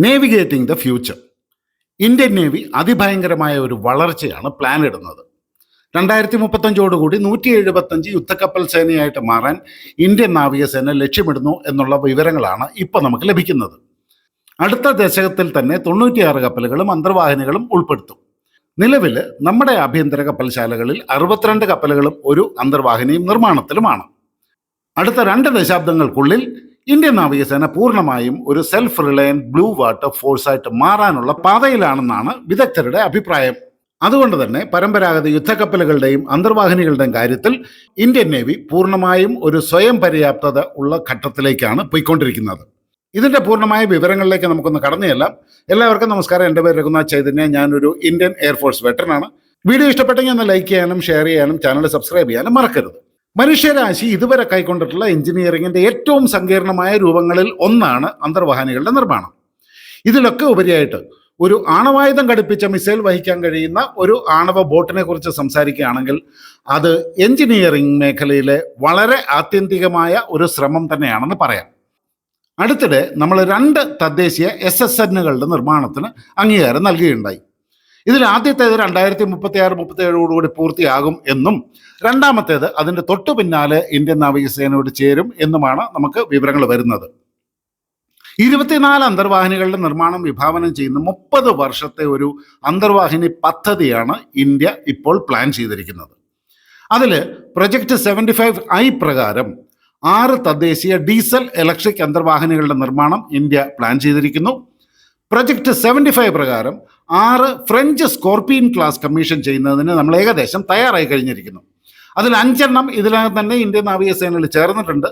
Navigating the future Indian navy അതിഭയങ്കരമായ ഒരു വളർച്ചയാണ് പ്ലാൻ ഇടുന്നത്. രണ്ടായിരത്തി മുപ്പത്തഞ്ചോടുകൂടി നൂറ്റി എഴുപത്തഞ്ച് യുദ്ധക്കപ്പൽ സേനയായിട്ട് മാറാൻ ഇന്ത്യൻ നാവികസേന ലക്ഷ്യമിടുന്നു എന്നുള്ള വിവരങ്ങളാണ് ഇപ്പോൾ നമുക്ക് ലഭിക്കുന്നത്. അടുത്ത ദശകത്തിൽ തന്നെ തൊണ്ണൂറ്റിയാറ് കപ്പലുകളും അന്തർവാഹിനികളും ഉൾപ്പെടുത്തും. നിലവിൽ നമ്മുടെ ആഭ്യന്തര കപ്പൽശാലകളിൽ അറുപത്തിരണ്ട് കപ്പലുകളും ഒരു അന്തർവാഹിനിയും നിർമ്മാണത്തിലുമാണ്. അടുത്ത രണ്ട് ദശാബ്ദങ്ങൾക്കുള്ളിൽ ഇന്ത്യൻ നാവികസേന പൂർണമായും ഒരു സെൽഫ് റിലയന്റ് ബ്ലൂ വാട്ടർ ഫോഴ്സായിട്ട് മാറാനുള്ള പാതയിലാണെന്നാണ് വിദഗ്ധരുടെ അഭിപ്രായം. അതുകൊണ്ട് തന്നെ പരമ്പരാഗത യുദ്ധക്കപ്പലുകളുടെയും അന്തർവാഹിനികളുടെയും കാര്യത്തിൽ ഇന്ത്യൻ നേവി പൂർണമായും ഒരു സ്വയം പര്യാപ്തത ഉള്ള ഘട്ടത്തിലേക്കാണ് പോയിക്കൊണ്ടിരിക്കുന്നത്. ഇതിന്റെ പൂർണമായ വിവരങ്ങളിലേക്ക് നമുക്കൊന്ന് കടന്നു ചെല്ലാം എല്ലാവർക്കും നമസ്കാരം. എന്റെ പേര് രഘുനാഥ് ചൈതന്യ. ഞാനൊരു ഇന്ത്യൻ എയർഫോഴ്സ് വെറ്ററനാണ് വീഡിയോ ഇഷ്ടപ്പെട്ടെങ്കിൽ ഒന്ന് ലൈക്ക് ചെയ്യാനും ഷെയർ ചെയ്യാനും ചാനൽ സബ്സ്ക്രൈബ് ചെയ്യാനും മറക്കരുത്. മനുഷ്യരാശി ഇതുവരെ കൈക്കൊണ്ടിട്ടുള്ള എഞ്ചിനീയറിംഗിന്റെ ഏറ്റവും സങ്കീർണമായ രൂപങ്ങളിൽ ഒന്നാണ് അന്തർവാഹിനികളുടെ നിർമ്മാണം. ഇതിലൊക്കെ ഉപരിയായിട്ട് ഒരു ആണവായുധം ഘടിപ്പിച്ച മിസൈൽ വഹിക്കാൻ കഴിയുന്ന ഒരു ആണവ ബോട്ടിനെ കുറിച്ച് സംസാരിക്കുകയാണെങ്കിൽ അത് എഞ്ചിനീയറിംഗ് മേഖലയിലെ വളരെ ആത്യന്തികമായ ഒരു ശ്രമം തന്നെയാണെന്ന് പറയാം. അടുത്തിടെ നമ്മൾ രണ്ട് തദ്ദേശീയ എസ് എസ് എന്നുകളുടെ നിർമ്മാണത്തിന് അംഗീകാരം നൽകുകയുണ്ടായി. ഇതിൽ ആദ്യത്തേത് രണ്ടായിരത്തി മുപ്പത്തി ആറ് മുപ്പത്തി ഏഴോടുകൂടി പൂർത്തിയാകും എന്നും രണ്ടാമത്തേത് അതിന്റെ തൊട്ടു പിന്നാലെ ഇന്ത്യൻ നാവികസേനയോട് ചേരും എന്നുമാണ് നമുക്ക് വിവരങ്ങൾ വരുന്നത്. ഇരുപത്തിനാല് അന്തർവാഹിനികളുടെ നിർമ്മാണം വിഭാവനം ചെയ്യുന്ന മുപ്പത് വർഷത്തെ ഒരു അന്തർവാഹിനി പദ്ധതിയാണ് ഇന്ത്യ ഇപ്പോൾ പ്ലാൻ ചെയ്തിരിക്കുന്നത്. അതിൽ പ്രൊജക്റ്റ് സെവന്റി ഫൈവ് ഐ പ്രകാരം ആറ് തദ്ദേശീയ ഡീസൽ ഇലക്ട്രിക് അന്തർവാഹിനികളുടെ നിർമ്മാണം ഇന്ത്യ പ്ലാൻ ചെയ്തിരിക്കുന്നു. പ്രൊജക്ട് സെവന്റി ഫൈവ് പ്രകാരം ആറ് ഫ്രഞ്ച് സ്കോർപിയൻ ക്ലാസ് കമ്മീഷൻ ചെയ്യുന്നതിന് നമ്മൾ ഏകദേശം തയ്യാറായി കഴിഞ്ഞിരിക്കുന്നു. അതിൽ അഞ്ചെണ്ണം ഇതിനകം തന്നെ ഇന്ത്യൻ നാവികസേനയിൽ ചേർന്നിട്ടുണ്ട്.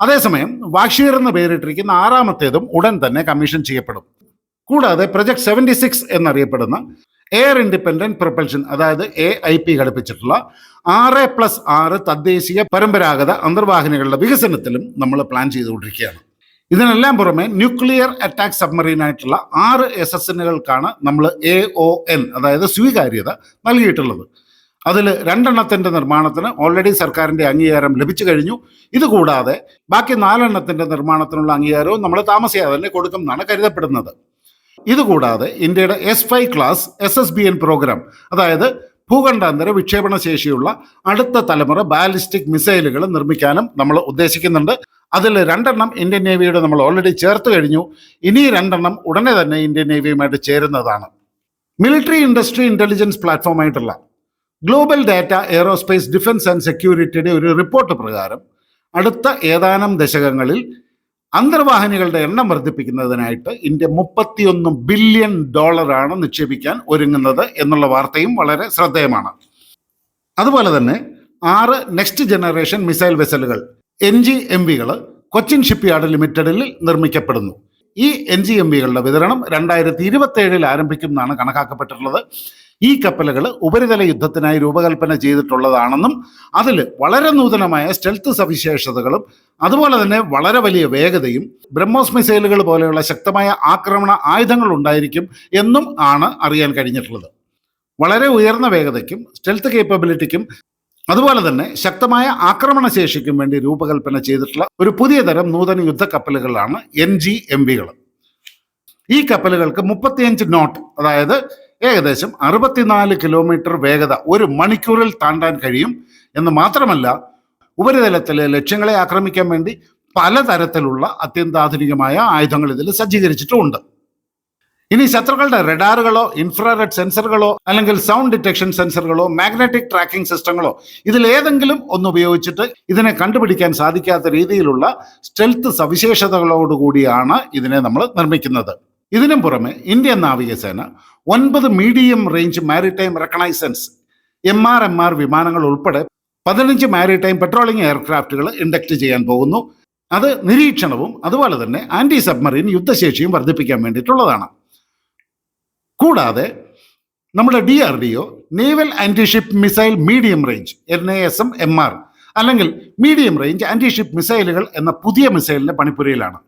അതേസമയം വാഷീർ എന്ന് പേരിട്ടിരിക്കുന്ന ആറാമത്തേതും ഉടൻ തന്നെ കമ്മീഷൻ ചെയ്യപ്പെടും. കൂടാതെ പ്രൊജക്ട് സെവന്റി സിക്സ് എന്നറിയപ്പെടുന്ന എയർ ഇൻഡിപെൻഡന്റ് പ്രൊപ്പൽഷൻ അതായത് എ ഐ പി ഘടിപ്പിച്ചിട്ടുള്ള ആറ് പ്ലസ് ആറ് തദ്ദേശീയ പരമ്പരാഗത അന്തർവാഹിനികളുടെ വികസനത്തിലും നമ്മൾ പ്ലാൻ ചെയ്തുകൊണ്ടിരിക്കുകയാണ്. ഇതിനെല്ലാം പുറമെ ന്യൂക്ലിയർ അറ്റാക്ക് സബ്മറീൻ ആയിട്ടുള്ള ആറ് എസ് എസ് എന്നുകൾക്കാണ് നമ്മൾ എ ഒ എൻ അതായത് സ്വീകാര്യത നൽകിയിട്ടുള്ളത്. അതിൽ രണ്ടെണ്ണത്തിന്റെ നിർമ്മാണത്തിന് ഓൾറെഡി സർക്കാരിന്റെ അംഗീകാരം ലഭിച്ചു കഴിഞ്ഞു. ഇതുകൂടാതെ ബാക്കി നാലെണ്ണത്തിന്റെ നിർമ്മാണത്തിനുള്ള അംഗീകാരവും നമ്മൾ താമസിയാതെ തന്നെ കൊടുക്കും എന്നാണ് കരുതപ്പെടുന്നത്. ഇതുകൂടാതെ ഇന്ത്യയുടെ S five class S S B N program അതായത് ഭൂഖണ്ഡാന്തര വിക്ഷേപണ ശേഷിയുള്ള അടുത്ത തലമുറ ബാലിസ്റ്റിക് മിസൈലുകൾ നിർമ്മിക്കാനും നമ്മൾ ഉദ്ദേശിക്കുന്നുണ്ട്. അതിൽ രണ്ടെണ്ണം ഇന്ത്യൻ നേവിയുടെ നമ്മൾ ഓൾറെഡി ചേർത്ത് കഴിഞ്ഞു. ഇനി രണ്ടെണ്ണം ഉടനെ തന്നെ ഇന്ത്യൻ നേവിയുമായിട്ട് ചേരുന്നതാണ്. Military industry intelligence പ്ലാറ്റ്ഫോമായിട്ടുള്ള global data aerospace defence and സെക്യൂരിറ്റിയുടെ ഒരു റിപ്പോർട്ട് പ്രകാരം അടുത്ത ഏതാനും ദശകങ്ങളിൽ അന്തർവാഹിനികളുടെ എണ്ണം വർദ്ധിപ്പിക്കുന്നതിനായിട്ട് ഇന്ത്യ മുപ്പത്തിയൊന്ന് ബില്യൺ ഡോളറാണ് നിക്ഷേപിക്കാൻ ഒരുങ്ങുന്നത് എന്നുള്ള വാർത്തയും വളരെ ശ്രദ്ധേയമാണ്. അതുപോലെ തന്നെ ആറ് നെക്സ്റ്റ് ജനറേഷൻ മിസൈൽ വെസലുകൾ എൻ ജി എം വികൾ കൊച്ചിൻ ഷിപ്പ്യാർഡ് ലിമിറ്റഡിൽ നിർമ്മിക്കപ്പെടുന്നു. ഈ എൻ ജി എം വികളുടെ വിതരണം രണ്ടായിരത്തി ഇരുപത്തി ഏഴിൽ ആരംഭിക്കും എന്നാണ് കണക്കാക്കപ്പെട്ടിട്ടുള്ളത്. ഈ കപ്പലുകൾ ഉപരിതല യുദ്ധത്തിനായി രൂപകൽപ്പന ചെയ്തിട്ടുള്ളതാണെന്നും അതിൽ വളരെ നൂതനമായ സ്റ്റെൽത്ത് സവിശേഷതകളും അതുപോലെ തന്നെ വളരെ വലിയ വേഗതയും ബ്രഹ്മോസ് മിസൈലുകൾ പോലെയുള്ള ശക്തമായ ആക്രമണ ആയുധങ്ങൾ ഉണ്ടായിരിക്കും എന്നും ആണ് അറിയാൻ കഴിഞ്ഞിട്ടുള്ളത്. വളരെ ഉയർന്ന വേഗതയ്ക്കും സ്റ്റെൽത്ത് കേപ്പബിലിറ്റിക്കും അതുപോലെ തന്നെ ശക്തമായ ആക്രമണ ശേഷിക്കും വേണ്ടി രൂപകൽപ്പന ചെയ്തിട്ടുള്ള ഒരു പുതിയ തരം നൂതന യുദ്ധ കപ്പലുകളാണ് എൻ ജി എം വികൾ. ഈ കപ്പലുകൾക്ക് മുപ്പത്തിയഞ്ച് നോട്ട് അതായത് ഏകദേശം അറുപത്തിനാല് കിലോമീറ്റർ വേഗത ഒരു മണിക്കൂറിൽ താണ്ടാൻ കഴിയും എന്ന് മാത്രമല്ല ഉപരിതലത്തിലെ ലക്ഷ്യങ്ങളെ ആക്രമിക്കാൻ വേണ്ടി പലതരത്തിലുള്ള അത്യന്താധുനികമായ ആയുധങ്ങൾ ഇതിൽ സജ്ജീകരിച്ചിട്ടുമുണ്ട്. ഇനി ശത്രുക്കളുടെ റഡാറുകളോ ഇൻഫ്രാറെഡ് സെൻസറുകളോ അല്ലെങ്കിൽ സൗണ്ട് ഡിറ്റക്ഷൻ സെൻസറുകളോ മാഗ്നറ്റിക് ട്രാക്കിംഗ് സിസ്റ്റങ്ങളോ ഇതിൽ ഏതെങ്കിലും ഒന്ന് ഉപയോഗിച്ചിട്ട് ഇതിനെ കണ്ടുപിടിക്കാൻ സാധിക്കാത്ത രീതിയിലുള്ള സ്റ്റെൽത്ത് സവിശേഷതകളോടുകൂടിയാണ് ഇതിനെ നമ്മൾ നിർമ്മിക്കുന്നത്. ഇതിനും പുറമെ ഇന്ത്യൻ നാവികസേന ഒൻപത് medium range maritime reconnaissance M R M R വിമാനങ്ങൾ ഉൾപ്പെടെ പതിനഞ്ച് മാരിടൈം പെട്രോളിംഗ് എയർക്രാഫ്റ്റുകൾ ഇൻഡക്ട് ചെയ്യാൻ പോകുന്നു. അത് നിരീക്ഷണവും അതുപോലെ തന്നെ ആന്റി സബ്മറീൻ യുദ്ധശേഷിയും വർദ്ധിപ്പിക്കാൻ വേണ്ടിയിട്ടുള്ളതാണ്. കൂടാതെ നമ്മുടെ D R D O naval antiship missile medium range N A S M M R അല്ലെങ്കിൽ മീഡിയം റേഞ്ച് ആന്റിഷിപ്പ് മിസൈലുകൾ എന്ന പുതിയ മിസൈലിന്റെ പണിപ്പുരയിലാണ്.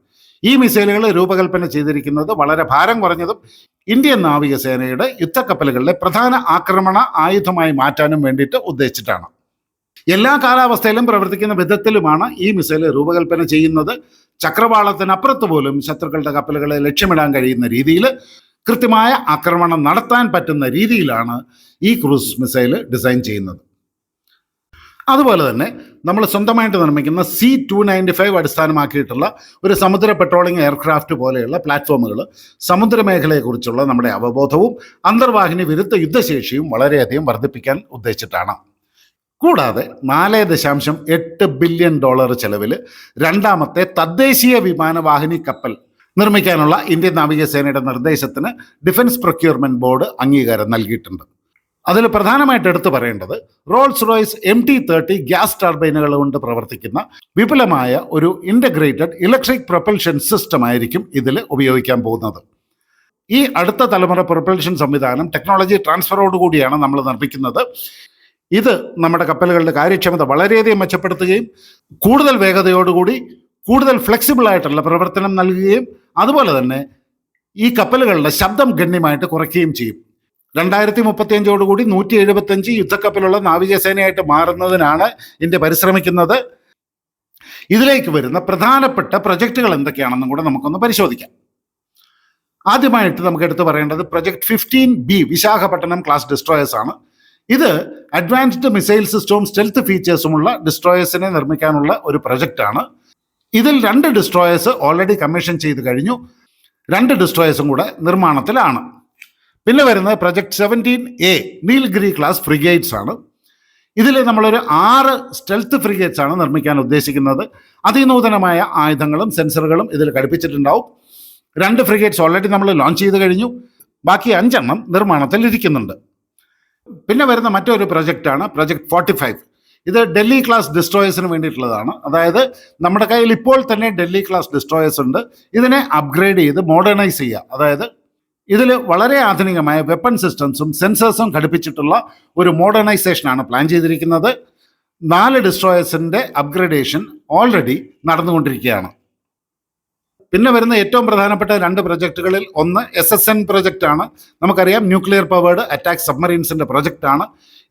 ഈ മിസൈലുകൾ രൂപകൽപ്പന ചെയ്തിരിക്കുന്നത് വളരെ ഭാരം കുറഞ്ഞതും ഇന്ത്യൻ നാവികസേനയുടെ യുദ്ധക്കപ്പലുകളിലെ പ്രധാന ആക്രമണ ആയുധമായി മാറ്റാനും വേണ്ടിയിട്ട് ഉദ്ദേശിച്ചിട്ടാണ്. എല്ലാ കാലാവസ്ഥയിലും പ്രവർത്തിക്കുന്ന വിധത്തിലുമാണ് ഈ മിസൈൽ രൂപകൽപ്പന ചെയ്യുന്നത്. ചക്രവാളത്തിനപ്പുറത്ത് പോലും ശത്രുക്കളുടെ കപ്പലുകളെ ലക്ഷ്യമിടാൻ കഴിയുന്ന രീതിയിൽ കൃത്യമായ ആക്രമണം നടത്താൻ പറ്റുന്ന രീതിയിലാണ് ഈ ക്രൂസ് മിസൈൽ ഡിസൈൻ ചെയ്യുന്നത്. അതുപോലെ തന്നെ നമ്മൾ സ്വന്തമായിട്ട് നിർമ്മിക്കുന്ന സി ടു നയന്റി ഫൈവ് അടിസ്ഥാനമാക്കിയിട്ടുള്ള ഒരു സമുദ്ര പെട്രോളിംഗ് എയർക്രാഫ്റ്റ് പോലെയുള്ള പ്ലാറ്റ്ഫോമുകൾ സമുദ്രമേഖലയെക്കുറിച്ചുള്ള നമ്മുടെ അവബോധവും അന്തർവാഹിനി വിരുദ്ധ യുദ്ധശേഷിയും വളരെയധികം വർദ്ധിപ്പിക്കാൻ ഉദ്ദേശിച്ചിട്ടാണ്. കൂടാതെ നാല് ദശാംശം എട്ട് ബില്യൺ ഡോളർ ചെലവിൽ രണ്ടാമത്തെ തദ്ദേശീയ വിമാനവാഹിനി കപ്പൽ നിർമ്മിക്കാനുള്ള ഇന്ത്യൻ നാവികസേനയുടെ നിർദ്ദേശത്തിന് ഡിഫൻസ് പ്രൊക്യൂർമെന്റ് ബോർഡ് അംഗീകാരം നൽകിയിട്ടുണ്ട്. അതിൽ പ്രധാനമായിട്ട് എടുത്തു പറയേണ്ടത് Rolls Royce M T thirty gas ടർബൈനുകൾ കൊണ്ട് പ്രവർത്തിക്കുന്ന വിപുലമായ ഒരു ഇന്റഗ്രേറ്റഡ് ഇലക്ട്രിക് പ്രൊപ്പൽഷൻ സിസ്റ്റം ആയിരിക്കും ഇതിൽ ഉപയോഗിക്കാൻ പോകുന്നത്. ഈ അടുത്ത തലമുറ പ്രൊപ്പൽഷൻ സംവിധാനം ടെക്നോളജി ട്രാൻസ്ഫറോട് കൂടിയാണ് നമ്മൾ നിർമ്മിക്കുന്നത്. ഇത് നമ്മുടെ കപ്പലുകളുടെ കാര്യക്ഷമത വളരെയധികം മെച്ചപ്പെടുത്തുകയും കൂടുതൽ വേഗതയോടുകൂടി കൂടുതൽ ഫ്ലെക്സിബിൾ ആയിട്ടുള്ള പ്രവർത്തനം നൽകുകയും അതുപോലെ തന്നെ ഈ കപ്പലുകളുടെ ശബ്ദം ഗണ്യമായിട്ട് കുറയ്ക്കുകയും ചെയ്യും. രണ്ടായിരത്തി മുപ്പത്തിയഞ്ചോടുകൂടി നൂറ്റി എഴുപത്തഞ്ച് യുദ്ധക്കപ്പലുള്ള നാവികസേനയായിട്ട് മാറുന്നതിനാണ് ഇന്ത്യ പരിശ്രമിക്കുന്നത്. ഇതിലേക്ക് വരുന്ന പ്രധാനപ്പെട്ട പ്രൊജക്റ്റുകൾ എന്തൊക്കെയാണെന്നും കൂടെ നമുക്കൊന്ന് പരിശോധിക്കാം. ആദ്യമായിട്ട് നമുക്ക് എടുത്തു പറയേണ്ടത് project fifteen B Visakhapatnam class destroyers ആണ്. ഇത് അഡ്വാൻസ്ഡ് മിസൈൽ സിസ്റ്റവും സ്റ്റെൽത്ത് ഫീച്ചേഴ്സുമുള്ള ഡിസ്ട്രോയേഴ്സിനെ നിർമ്മിക്കാനുള്ള ഒരു പ്രൊജക്റ്റാണ് ഇതിൽ രണ്ട് ഡിസ്ട്രോയേഴ്സ് ഓൾറെഡി കമ്മീഷൻ ചെയ്ത് കഴിഞ്ഞു. രണ്ട് ഡിസ്ട്രോയേഴ്സും കൂടെ നിർമ്മാണത്തിലാണ്. പിന്നെ വരുന്നത് project seventeen A Nilgiri class frigates ആണ്. ഇതിൽ നമ്മളൊരു ആറ് സ്റ്റെൽത്ത് ഫ്രിഗേറ്റ്സ് ആണ് നിർമ്മിക്കാൻ ഉദ്ദേശിക്കുന്നത്. അതിനൂതനമായ ആയുധങ്ങളും സെൻസറുകളും ഇതിൽ ഘടിപ്പിച്ചിട്ടുണ്ടാവും. രണ്ട് ഫ്രിഗേറ്റ്സ് ഓൾറെഡി നമ്മൾ ലോഞ്ച് ചെയ്ത് കഴിഞ്ഞു. ബാക്കി അഞ്ചെണ്ണം നിർമ്മാണത്തിൽ ഇരിക്കുന്നുണ്ട്. പിന്നെ വരുന്ന മറ്റൊരു പ്രൊജക്റ്റാണ് പ്രൊജക്ട് ഫോർട്ടി ഫൈവ് ഇത് ഡൽഹി ക്ലാസ് ഡിസ്ട്രോയേഴ്സിന് വേണ്ടിയിട്ടുള്ളതാണ്. അതായത് നമ്മുടെ കയ്യിൽ ഇപ്പോൾ തന്നെ ഡൽഹി ക്ലാസ് ഡിസ്ട്രോയേഴ്സ് ഉണ്ട്. ഇതിനെ അപ്ഗ്രേഡ് ചെയ്ത് മോഡേണൈസ് ചെയ്യുക. അതായത് ഇതിൽ വളരെ ആധുനികമായ വെപ്പൺ സിസ്റ്റംസും സെൻസേഴ്സും ഘടിപ്പിച്ചിട്ടുള്ള ഒരു മോഡേണൈസേഷനാണ് പ്ലാൻ ചെയ്തിരിക്കുന്നത്. നാല് ഡിസ്ട്രോയേഴ്സിന്റെ അപ്ഗ്രേഡേഷൻ ഓൾറെഡി നടന്നുകൊണ്ടിരിക്കുകയാണ്. പിന്നെ വരുന്ന ഏറ്റവും പ്രധാനപ്പെട്ട രണ്ട് പ്രൊജക്റ്റുകളിൽ ഒന്ന് എസ് എസ് എൻ പ്രൊജക്റ്റ് ആണ്. നമുക്കറിയാം ന്യൂക്ലിയർ പവേർഡ് അറ്റാക്ക് സബ്മറീൻസിന്റെ പ്രൊജക്റ്റ് ആണ്.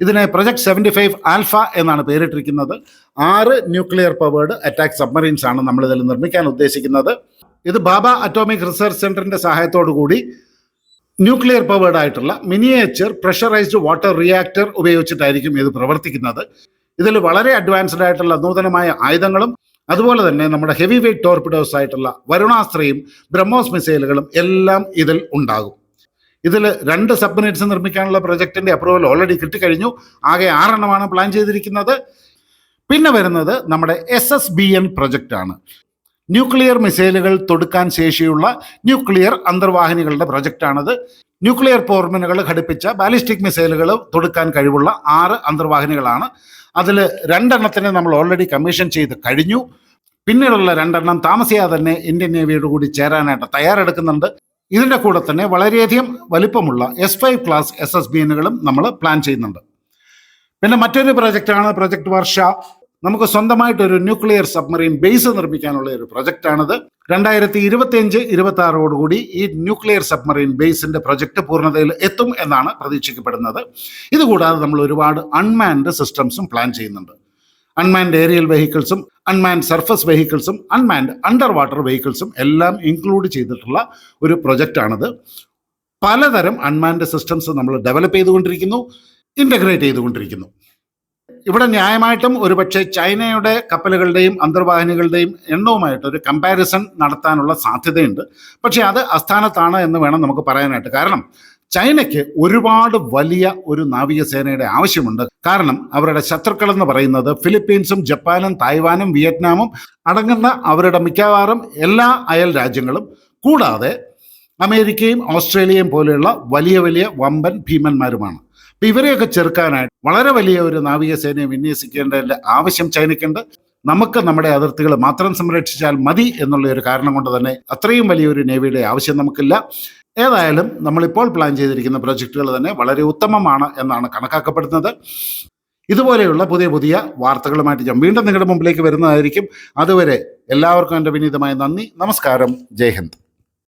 ഇതിനെ പ്രൊജക്ട് സെവന്റി ഫൈവ് ആൽഫ എന്നാണ് പേരിട്ടിരിക്കുന്നത്. ആറ് ന്യൂക്ലിയർ പവേർഡ് അറ്റാക്ക് സബ്മറീൻസ് ആണ് നമ്മൾ ഇതിൽ നിർമ്മിക്കാൻ ഉദ്ദേശിക്കുന്നത്. ഇത് ബാബ അറ്റോമിക് റിസർച്ച് സെന്ററിന്റെ സഹായത്തോടു കൂടി ന്യൂക്ലിയർ പവേർഡ് ആയിട്ടുള്ള മിനിയേച്ചർ പ്രഷറൈസ്ഡ് വാട്ടർ റിയാക്ടർ ഉപയോഗിച്ചിട്ടായിരിക്കും ഇത് പ്രവർത്തിക്കുന്നത്. ഇതിൽ വളരെ അഡ്വാൻസ്ഡ് ആയിട്ടുള്ള നൂതനമായ ആയുധങ്ങളും അതുപോലെ തന്നെ നമ്മുടെ ഹെവി വെയ്റ്റ് ടോർപിഡോസ് ആയിട്ടുള്ള വരുണാസ്ത്രയും ബ്രഹ്മോസ് മിസൈലുകളും എല്ലാം ഇതിൽ ഉണ്ടാകും. ഇതിൽ രണ്ട് സബ്മിനേറ്റ്സ് നിർമ്മിക്കാനുള്ള പ്രൊജക്ടിന്റെ അപ്രൂവൽ ഓൾറെഡി കിട്ടിക്കഴിഞ്ഞു. ആകെ ആറെണ്ണമാണ് പ്ലാൻ ചെയ്തിരിക്കുന്നത്. പിന്നെ വരുന്നത് നമ്മുടെ S S B N project ആണ്. ന്യൂക്ലിയർ മിസൈലുകൾ തൊടുക്കാൻ ശേഷിയുള്ള ന്യൂക്ലിയർ അന്തർവാഹിനികളുടെ പ്രൊജക്റ്റാണിത് ന്യൂക്ലിയർ പോർമിനുകൾ ഘടിപ്പിച്ച ബാലിസ്റ്റിക് മിസൈലുകൾ തൊടുക്കാൻ കഴിവുള്ള ആറ് അന്തർവാഹിനികളാണ്. അതിൽ രണ്ടെണ്ണത്തിന് നമ്മൾ ഓൾറെഡി കമ്മീഷൻ ചെയ്ത് കഴിഞ്ഞു. പിന്നീടുള്ള രണ്ടെണ്ണം താമസിയാതെ തന്നെ ഇന്ത്യൻ നേവിയോട് കൂടി ചേരാനായിട്ട് തയ്യാറെടുക്കുന്നുണ്ട്. ഇതിന്റെ കൂടെ തന്നെ വളരെയധികം വലിപ്പമുള്ള S five class S S B എന്നുകളും നമ്മൾ പ്ലാൻ ചെയ്യുന്നുണ്ട്. പിന്നെ മറ്റൊരു പ്രൊജക്റ്റാണ് പ്രൊജക്ട് വർഷ നമുക്ക് സ്വന്തമായിട്ട് ഒരു ന്യൂക്ലിയർ സബ്മറീൻ ബേസ് നിർമ്മിക്കാനുള്ള ഒരു പ്രൊജക്റ്റാണിത്. രണ്ടായിരത്തി ഇരുപത്തി അഞ്ച് ഇരുപത്തി ആറോടുകൂടി ഈ ന്യൂക്ലിയർ സബ്മറീൻ ബേസിന്റെ പ്രൊജക്ട് പൂർണതയിൽ എത്തും എന്നാണ് പ്രതീക്ഷിക്കപ്പെടുന്നത്. ഇതുകൂടാതെ നമ്മൾ ഒരുപാട് അൺമാൻഡ് സിസ്റ്റംസും പ്ലാൻ ചെയ്യുന്നുണ്ട്. അൺമാൻഡ് ഏരിയൽ വെഹിക്കിൾസും അൺമാൻഡ് സർഫസ് വെഹിക്കിൾസും അൺമാൻഡ് അണ്ടർ വാട്ടർ വെഹിക്കിൾസും എല്ലാം ഇൻക്ലൂഡ് ചെയ്തിട്ടുള്ള ഒരു പ്രൊജക്റ്റാണിത്. പലതരം അൺമാൻഡ് സിസ്റ്റംസ് നമ്മൾ ഡെവലപ്പ് ചെയ്തുകൊണ്ടിരിക്കുന്നു ഇന്റഗ്രേറ്റ് ചെയ്തുകൊണ്ടിരിക്കുന്നു. ഇവിടെ ന്യായമായിട്ടും ഒരുപക്ഷെ ചൈനയുടെ കപ്പലുകളുടെയും അന്തർവാഹിനികളുടെയും എണ്ണവുമായിട്ട് ഒരു കമ്പാരിസൺ നടത്താനുള്ള സാധ്യതയുണ്ട്. പക്ഷേ അത് അസ്ഥാനത്താണ് എന്ന് വേണം നമുക്ക് പറയാനായിട്ട്. കാരണം ചൈനയ്ക്ക് ഒരുപാട് വലിയ ഒരു നാവികസേനയുടെ ആവശ്യമുണ്ട്. കാരണം അവരുടെ ശത്രുക്കൾ എന്ന് പറയുന്നത് ഫിലിപ്പീൻസും ജപ്പാനും തായ്വാനും വിയറ്റ്നാമും അടങ്ങുന്ന അവരുടെ മിക്കവാറും എല്ലാ അയൽ രാജ്യങ്ങളും. കൂടാതെ അമേരിക്കയും ഓസ്ട്രേലിയയും പോലെയുള്ള വലിയ വലിയ വമ്പൻ ഭീമന്മാരുമാണ്. അപ്പൊ ഇവരെയൊക്കെ ചെറുക്കാനായിട്ട് വളരെ വലിയ ഒരു നാവികസേനയെ വിന്യസിക്കേണ്ടതിന്റെ ആവശ്യം ചൈനയ്ക്കുണ്ട്. നമുക്ക് നമ്മുടെ അതിർത്തികൾ മാത്രം സംരക്ഷിച്ചാൽ മതി എന്നുള്ള ഒരു കാരണം കൊണ്ട് തന്നെ അത്രയും വലിയൊരു നേവിയുടെ ആവശ്യം നമുക്കില്ല. ഏതായാലും നമ്മളിപ്പോൾ പ്ലാൻ ചെയ്തിരിക്കുന്ന പ്രൊജക്റ്റുകൾ തന്നെ വളരെ ഉത്തമമാണ് എന്നാണ് കണക്കാക്കപ്പെടുന്നത്. ഇതുപോലെയുള്ള പുതിയ പുതിയ വാർത്തകളുമായിട്ട് ഞാൻ വീണ്ടും നിങ്ങളുടെ മുമ്പിലേക്ക് വരുന്നതായിരിക്കും. അതുവരെ എല്ലാവർക്കും എന്റെ വിനീതമായ നന്ദി. നമസ്കാരം. ജയ് ഹിന്ദ്.